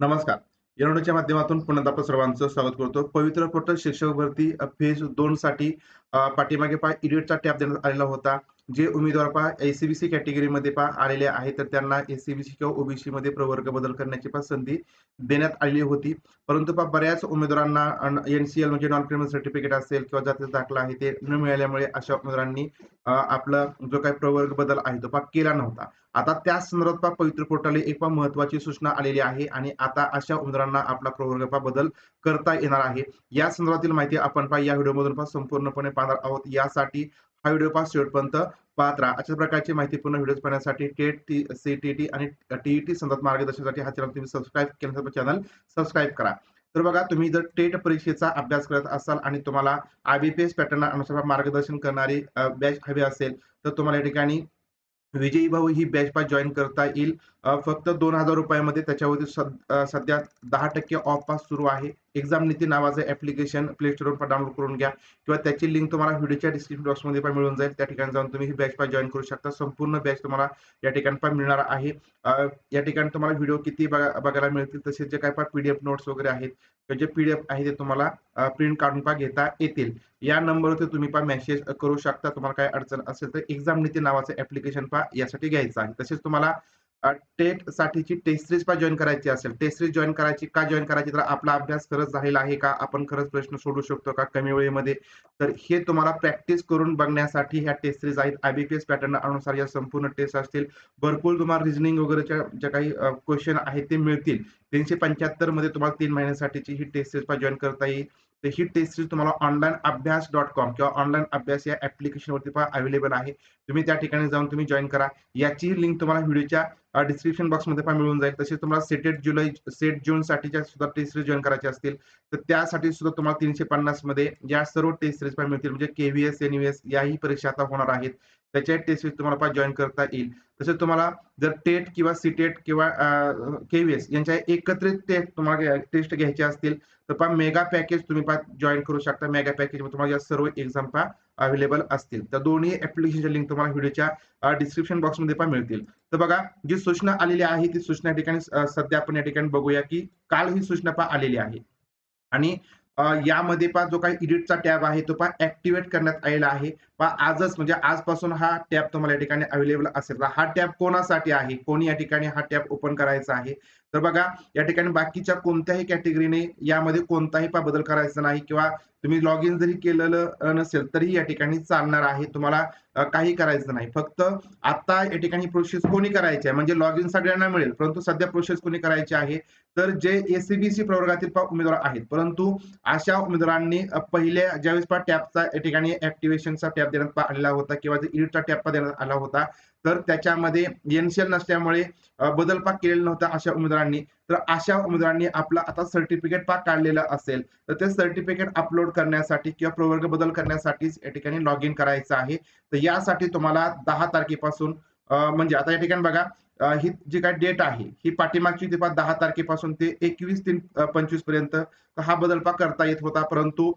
नमस्कार. येरवडच्या माध्यमातून पुन्हा आपण सर्वांचं स्वागत करतो. पवित्र पोर्टल शिक्षक भरती फेज दोन साठी पाठीमागे पाय इडिटचा टॅप देण्यात आलेला होता. जे उमेदवार पहा एसीबीसी कॅटेगरीमध्ये पहा आलेले आहे तर त्यांना एसीबीसी किंवा ओबीसी मध्ये प्रवर्ग बदल करण्याची पण संधी देण्यात आलेली होती. परंतु पहा बऱ्याच उमेदवारांना एनसीएल म्हणजे नॉन क्रिमिनल सर्टिफिकेट असेल किंवा जातीचा दाखला आहे ते न मिळाल्यामुळे अशा उमेदवारांनी आपला जो काही प्रवर्ग बदल आहे तो पहा केला नव्हता. आता त्या संदर्भात पहा पवित्र पोर्टलने एक पहा महत्वाची सूचना आलेली आहे आणि आता अशा उमेदवारांना आपला प्रवर्ग पहा बदल करता येणार आहे. या संदर्भातील माहिती आपण पहा या व्हिडिओमधून पहा संपूर्णपणे पाहणार आहोत. यासाठी हा व्हिडिओ पास शेवटपर्यंत पाहत राहा. अशा प्रकारची माहिती पूर्ण व्हिडिओ पाहण्यासाठी TET T C T T आणि टीईटी संदर्भात मार्गदर्शनासाठी हा चॅनल तुम्ही सबस्क्राईब केल्यानंतर चॅनल सबस्क्राईब करा. तर बघा तुम्ही जर टेट परीक्षेचा अभ्यास करत असाल आणि तुम्हाला I B P S pattern अनुसार मार्गदर्शन करणारी बॅच हवी असेल तर तुम्हाला या ठिकाणी विजयी भाऊ ही बॅच पास जॉईन करता येईल. फक्त दोन हजार रुपयामध्ये त्याच्यावरती सध्या दहा टक्के ऑफ पास सुरू आहे. एक्झाम नीती नावाचं ऍप्लिकेशन प्ले स्टोरवर डाउनलोड करून घ्या. किंवा त्याची लिंक तुम्हाला व्हिडिओच्या डिस्क्रिप्शन बॉक्समध्ये पण मिळून जाईल. त्या ठिकाणी जाऊन तुम्ही ही बॅच पण जॉईन करू शकता. संपूर्ण बॅच तुम्हाला या ठिकाणी पण मिळणार आहे. या ठिकाणी तुम्हाला व्हिडिओ किती बघा- बघायला मिळतील तसेच जे काय पण पीडीएफ नोट्स वगैरे आहेत किंवा जे पीडीएफ आहे ते तुम्हाला प्रिंट काढून पा घेता येतील. या नंबरवरती तुम्ही पा मेसेज करू शकता. तुम्हाला काय अडचण असेल तर एक्झाम नीती नावाचं ऍप्लिकेशन पा यासाठी घ्यायचं आहे. तसेच तुम्हाला टेट साठीची टेस्ट सिरीज पा जॉईन करायची असेल. टेस्ट सिरीज जॉईन करायची का जॉईन करायची? तर आपला अभ्यास खरंच झालेला आहे का? आपण खरंच प्रश्न सोडू शकतो का कमी वेळेमध्ये? तर हे तुम्हाला प्रॅक्टिस करून बघण्यासाठी ह्या टेस्ट सिरीज आहेत. आयबीपीएस पॅटर्न अनुसार या संपूर्ण टेस्ट असतील. भरपूर तुम्हाला रिझनिंग वगैरेच्या ज्या काही क्वेश्चन आहेत ते मिळतील. तीनशे पंच्याहत्तरमध्ये तुम्हाला तीन महिन्यासाठीची ही टेस्ट सिरीज जॉईन करता येईल. तर ही टेस्ट सिरीज तुम्हाला ऑनलाईन अभ्यास डॉट कॉम किंवा ऑनलाईन अभ्यास या ऍप्लिकेशनवरती पण अवेलेबल आहे. तुम्ही त्या ठिकाणी जाऊन तुम्ही जॉईन करा. याची लिंक तुम्हाला व्हिडिओच्या डिस्क्रिप्शन बॉक्समध्ये पण मिळून जाईल. तसेच तुम्हाला सेटेड जुलै सेट जून साठीच्या सुद्धा टेस्ट सिरीज जॉईन करायची असतील. तर त्यासाठी सुद्धा तुम्हाला तीनशे पन्नासमध्ये या सर्व टेस्ट सिरीज पण मिळतील म्हणजे केव्हीएस एनव्हीएस याही परीक्षा आता होणार आहेत. त्याच्या टेस्ट तुम्हाला जॉईन करता येईल. तसेच तुम्हाला जर टेट किंवा सीटेट किंवा केव्हीएस यांच्या एकत्रित टेस्ट तुम्हाला टेस्ट घ्यायचे असतील तर पहा मेगा पॅकेज तुम्ही पा जॉईन करू शकता. मेगा पॅकेज तुम्हाला या सर्व एक्झाम पहा अवेलेबल असतील. तर दोन्ही ऍप्लिकेशनच्या लिंक तुम्हाला व्हिडिओच्या डिस्क्रिप्शन बॉक्समध्ये पण मिळतील. तर बघा जी सूचना आलेली आहे ती सूचना या ठिकाणी सध्या आपण या ठिकाणी बघूया की काल ही सूचना पहा आलेली आहे. आणि यामध्ये पहा जो काही इडिटचा टॅब आहे तो पहा ऍक्टिव्हेट करण्यात आलेला आहे. पहा आजच म्हणजे आजपासून हा टॅब तुम्हाला या ठिकाणी अवेलेबल असेल. तर हा टॅब कोणासाठी आहे? कोणी या ठिकाणी हा टॅब ओपन करायचा आहे? तर बघा या ठिकाणी बाकीच्या कोणत्याही कॅटेगरीने यामध्ये कोणताही बदल करायचा नाही किंवा तुम्ही लॉग इन जरी केलेलं नसेल तरी या ठिकाणी चालणार आहे. तुम्हाला काही करायचं नाही. फक्त आता या ठिकाणी प्रोसेस कोणी करायची आहे? म्हणजे लॉग इन सगळ्यांना मिळेल परंतु सध्या प्रोसेस कोणी करायची आहे? तर जे एसीबीसी प्रवर्गातील उमेदवार आहेत. परंतु अशा उमेदवारांनी पहिल्या ज्यावेळेस पहा टॅबचा या ठिकाणी ऍक्टिव्हेशनचा टॅब देण्यात आलेला होता किंवा जे इडिटचा टॅब देण्यात आला होता तर त्याच्यामध्ये एनसीएल नसल्यामुळे बदल पाक केलेला नव्हता अशा उमेदवारांनी. तर अशा उमेदवारांनी आपला आता सर्टिफिकेट पाक काढलेलं असेल तर ते सर्टिफिकेट अपलोड करण्यासाठी किंवा प्रवर्ग बदल करण्यासाठी या ठिकाणी लॉग इन करायचं आहे. तर यासाठी तुम्हाला दहा तारखेपासून म्हणजे आता या ठिकाणी बघा ही जी काय डेट आहे ही पाठीमागची ती दहा तारखेपासून ते एकवीस तीन पंचवीसपर्यंत हा बदल पा करता येत होता. परंतु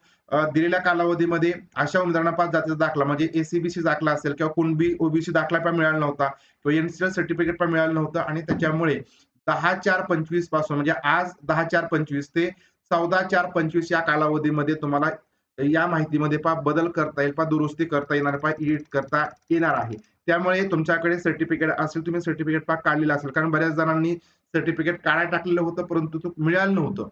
दिलेल्या कालावधीमध्ये अशा उमेदवारांना पाच जातीचा दाखला म्हणजे एसीबीसी दाखला असेल किंवा कुणबी ओबीसी दाखला पण मिळाला नव्हता किंवा एनसीएल सर्टिफिकेट पण मिळालं नव्हतं आणि त्याच्यामुळे दहा चार पंचवीसपासून म्हणजे आज दहा चार पंचवीस ते चौदा चार पंचवीस या कालावधीमध्ये तुम्हाला या माहितीमध्ये पा बदल करता येईल पा दुरुस्ती करता येणार पा एडिट करता येणार आहे. त्यामुळे तुमच्याकडे सर्टिफिकेट असेल तुम्ही सर्टिफिकेट पा काढलेलं असेल. कारण बऱ्याच जणांनी सर्टिफिकेट काढायला टाकलेलं होतं परंतु मिळालं नव्हतं.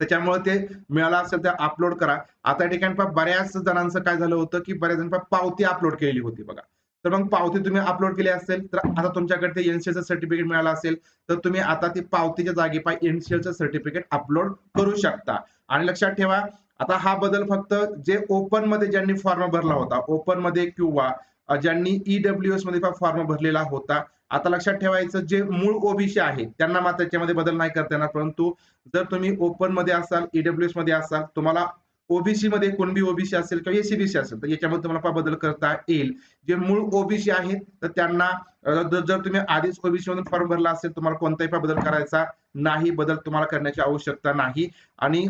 त्याच्यामुळे ते मिळालं असेल तर अपलोड करा. आता ठिकाणी पहा बऱ्याच जणांचं काय झालं होतं की बऱ्याच जण पावती अपलोड केलेली होती बघा. तर मग पावती तुम्ही अपलोड केली असेल तर आता तुमच्याकडे ते एनसीएलचं सर्टिफिकेट मिळालं असेल तर तुम्ही आता ती पावतीच्या जागी पा एनसीएलचं सर्टिफिकेट अपलोड करू शकता. आणि लक्षात ठेवा आता हा बदल फक्त जे ओपनमध्ये ज्यांनी फॉर्म भरला होता ओपनमध्ये किंवा ज्यांनी ईडब्ल्यू एसमध्ये फॉर्म भरलेला होता. आता लक्षात ठेवायचं जे मूळ ओबीसी आहेत त्यांना मात्र त्याच्यामध्ये बदल नाही करता येणार. परंतु जर तुम्ही ओपनमध्ये असाल ईडब्ल्यू एसमध्ये असाल तुम्हाला ओबीसी मध्ये कोणबी ओबीसी असेल किंवा एसीबीसी असेल तर याच्यामध्ये तुम्हाला बदल करता येईल. जे मूळ ओबीसी आहेत तर त्यांना जर तुम्ही आधीच ओबीसी मधून फॉर्म भरला असेल तुम्हाला कोणताही बदल करायचा नाही. बदल तुम्हाला करण्याची आवश्यकता नाही. आणि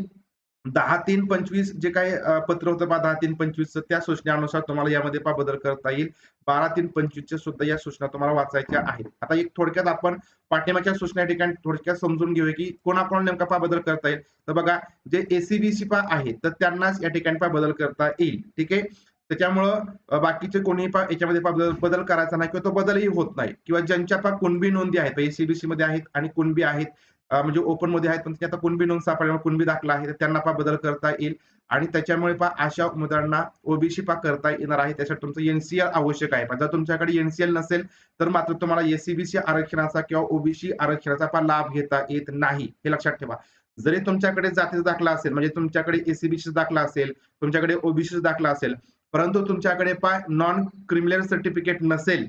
दहा तीन पंचवीस जे काही पत्र होतं बा दहा तीन पंचवीसचं त्या सूचनेनुसार तुम्हाला यामध्ये बदल करता येईल. बारा तीन पंचवीसच्या सुद्धा या सूचना तुम्हाला वाचायच्या आहेत. आता एक थोडक्यात आपण पाठिंबाच्या सूचना या ठिकाणी थोडक्यात समजून घेऊया की कोणाकोण नेमका पा बदल करता येईल. तर बघा जे एसीबीसी पा आहेत तर त्यांनाच या ठिकाणी पा बदल करता येईल. ठीक आहे? त्याच्यामुळं बाकीचे कोणीही पा याच्यामध्ये बदल करायचा नाही किंवा तो बदलही होत नाही. किंवा ज्यांच्या पा कुणबी नोंदी आहेत एसीबीसी मध्ये आहेत आणि कुणबी आहेत म्हणजे ओपनमध्ये आहेत पण ते आता कुणबी नोंद सापडल्यामुळे कुणबी दाखला आहे तर त्यांना पा बदल करता येईल. आणि त्याच्यामुळे पा अशा उमेदवारांना ओबीसी पा करता येणार आहे. त्यासाठी तुमचं एनसीएल आवश्यक आहे. पण जर तुमच्याकडे एनसीएल नसेल तर मात्र तुम्हाला एसीबीसी आरक्षणाचा किंवा ओबीसी आरक्षणाचा पा लाभ घेता येत नाही. हे लक्षात ठेवा. जरी तुमच्याकडे जातीचा दाखला असेल म्हणजे तुमच्याकडे एसीबीसी दाखला असेल तुमच्याकडे ओबीसी दाखला असेल परंतु तुमच्याकडे पा नॉन क्रिमिनल सर्टिफिकेट नसेल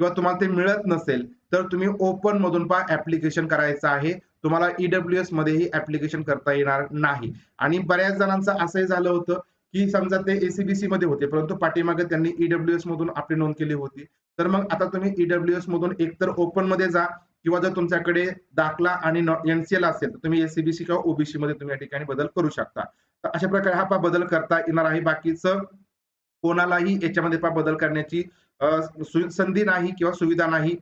किंवा तुम्हाला ते मिळत नसेल तर तुम्ही ओपन मधून पहा ऍप्लिकेशन करायचं आहे. तुम्हाला ईडब्ल्यू एस मध्येही ऍप्लिकेशन करता येणार नाही. आणि बऱ्याच जणांचं असंही झालं होतं की समजा ते एसीबीसी मध्ये होते परंतु पाठीमागे त्यांनी ईडब्ल्यू एस मधून आपली नोंद केली होती. तर मग आता तुम्ही ईडब्ल्यू एस मधून एकतर ओपनमध्ये जा किंवा जर तुमच्याकडे दाखला आणि एनसीएल असेल तर तुम्ही एसीबीसी किंवा ओबीसी मध्ये तुम्ही या ठिकाणी बदल करू शकता. तर अशा प्रकारे हा बदल करता येणार आहे. बाकीचं कोणालाही याच्यामध्ये पा बदल करण्याची संधी नाही किंवा सुविधा नाही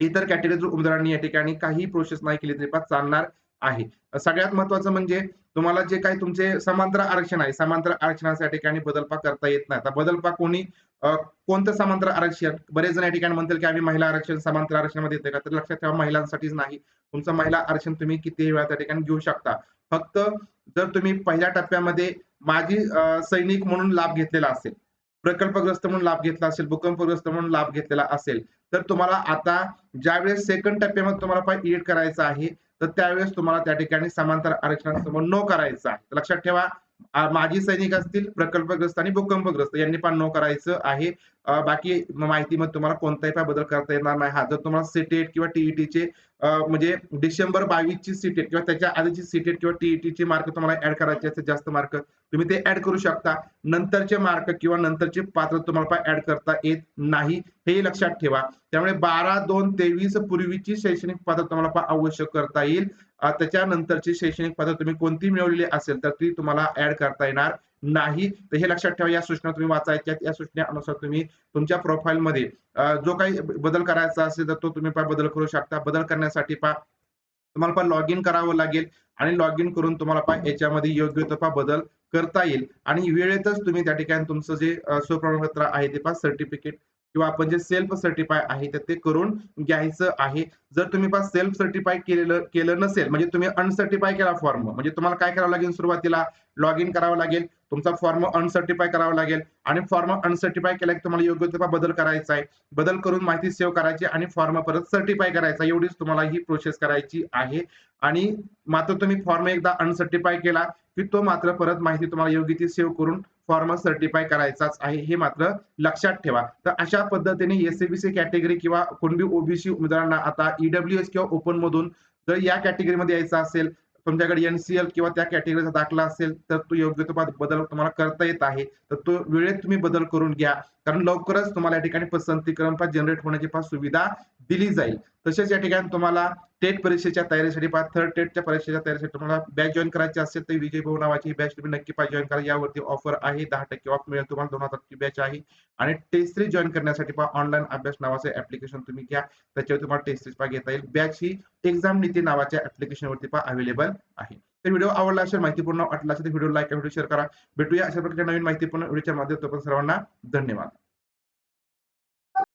इतर कॅटेगरी उमेदवारांनी या ठिकाणी काही प्रोसेस नाही केली तरी चालणार आहे. सगळ्यात महत्वाचं म्हणजे तुम्हाला जे काही तुमचे समांतर आरक्षण आहे समांतर आरक्षणाच्या या ठिकाणी बदलपा करता येत नाही. आता बदलपा कोणी कोणतं समांतर आरक्षण? बरेच जण या ठिकाणी म्हणतील की आम्ही महिला आरक्षण समांतर आरक्षणामध्ये येते का? तर लक्षात ठेवा महिलांसाठीच नाही. तुमचं महिला आरक्षण तुम्ही किती वेळा त्या ठिकाणी घेऊ शकता? फक्त जर तुम्ही पहिल्या टप्प्यामध्ये माजी सैनिक म्हणून लाभ घेतलेला असेल प्रकल्पग्रस्त म्हणून लाभ घेतला असेल भूकंपग्रस्त म्हणून लाभ घेतलेला असेल तर तुम्हाला आता ज्यावेळेस सेकंड टप्प्यामध्ये तुम्हाला पाय करायचं आहे तर त्यावेळेस तुम्हाला त्या ठिकाणी समांतर आरक्षणासमोर नो करायचं आहे. तर लक्षात ठेवा माजी सैनिक असतील प्रकल्पग्रस्त आणि भूकंपग्रस्त यांनी पण नो करायचं आहे. बाकी माहिती मग तुम्हाला कोणताही पाय बदल करता येणार नाही. हा जर तुम्हाला सीटेट किंवा टीईटीचे म्हणजे डिसेंबर बावीस ची सीटेट किंवा त्याच्या आधीची सीटेट किंवा टीईटीचे मार्क तुम्हाला ऍड करायचे असतील जास्त मार्क तुम्ही ते ऍड करू शकता. नंतरचे मार्क किंवा नंतरचे पात्र तुम्हाला पाय ऍड करता येत नाही. हे लक्षात ठेवा. त्यामुळे बारा दोन तेवीस पूर्वीची शैक्षणिक पात्र तुम्हाला आवश्यक करता येईल. त्याच्यानंतरची शैक्षणिक पदं तुम्ही कोणती मिळवलेली असेल तर ती तुम्हाला ऍड करता येणार नाही. तर हे लक्षात ठेवा या सूचना तुम्ही वाचायच्या या सूचनेनुसार तुम्ही तुमच्या प्रोफाईलमध्ये जो काही बदल करायचा असेल तर तो तुम्ही पा बदल करू शकता. बदल करण्यासाठी पा तुम्हाला पा लॉग इन करावं लागेल आणि लॉग इन करून तुम्हाला पा याच्यामध्ये योग्य तो पा बदल करता येईल. आणि वेळेतच तुम्ही त्या ठिकाणी तुमचं जे सुप्रमाणपत्र स्वप्रमाणपत्र आहे ते पा सर्टिफिकेट किंवा आपण जे सेल्फ सर्टिफाय आहे तर ते करून घ्यायचं आहे. जर तुम्ही पास सेल्फ सर्टिफाय केलेलं केलं नसेल म्हणजे तुम्ही अनसर्टिफाय केला फॉर्म म्हणजे तुम्हाला काय करावं लागेल सुरुवातीला? लॉग इन करावं लागेल. तुमचा फॉर्म अनसर्टिफाय करावा लागेल. आणि फॉर्म अनसर्टिफाय केला की तुम्हाला योग्य तो बदल करायचा आहे. बदल करून माहिती सेव्ह करायची आणि फॉर्म परत सर्टिफाय करायचा. एवढीच तुम्हाला ही प्रोसेस करायची आहे. आणि मात्र तुम्ही फॉर्म एकदा अनसर्टिफाय केला की तो मात्र परत माहिती तुम्हाला योग्य ती सेव्ह करून फॉर्म सर्टिफाय करायचाच आहे हे मात्र लक्षात ठेवा. तर अशा पद्धतीने एसएबीसी कॅटेगरी किंवा कोणबी ओबीसी उमेदवारांना आता ईडब्ल्यू एस किंवा ओपन मधून जर या कॅटेगरीमध्ये यायचं असेल तुमच्याकडे एनसीएल किंवा त्या कॅटेगरीचा दाखला असेल तर तो योग्य तो बदल तुम्हाला करता येत आहे. तर तो वेळेत तुम्ही बदल करून घ्या. कारण लवकरच तुम्हाला या ठिकाणी पसंतीकरण जनरेट होण्याची फार सुविधा दिली जाईल. तसेच या ठिकाणी तुम्हाला टेट परीक्षेच्या तयारीसाठी पहा. थर्ड टेटच्या परीक्षेच्या तयारीसाठी तुम्हाला बॅच जॉईन करायची असेल तर विजय भाऊ नावाची बॅच तुम्ही नक्की पाहिजे जॉईन करा. यावरती ऑफर आहे. दहा टक्के ऑफ मिळेल. तुम्हाला दोन हजारची बॅच आहे. आणि टेस्ट थ्री जॉईन करण्यासाठी पहा. ऑनलाईन अभ्यास नावाचं ऍप्लिकेशन तुम्ही घ्या. त्याच्यावर तुम्हाला टेस्ट थ्री पहा घेता येईल. बॅच ही एक्झाम नीती नावाच्या ऍप्लिकेशनवरती पहा. अवेलेबल आहे. तर व्हिडिओ आवडला असेल माहितीपूर्ण वाटला असेल तर व्हिडिओ लाईक व्हिडिओ शेअर करा. भेटूया अशा प्रकारच्या नवीन माहितीपूर्ण व्हिडिओच्या माध्यमातून. सर्वांना धन्यवाद.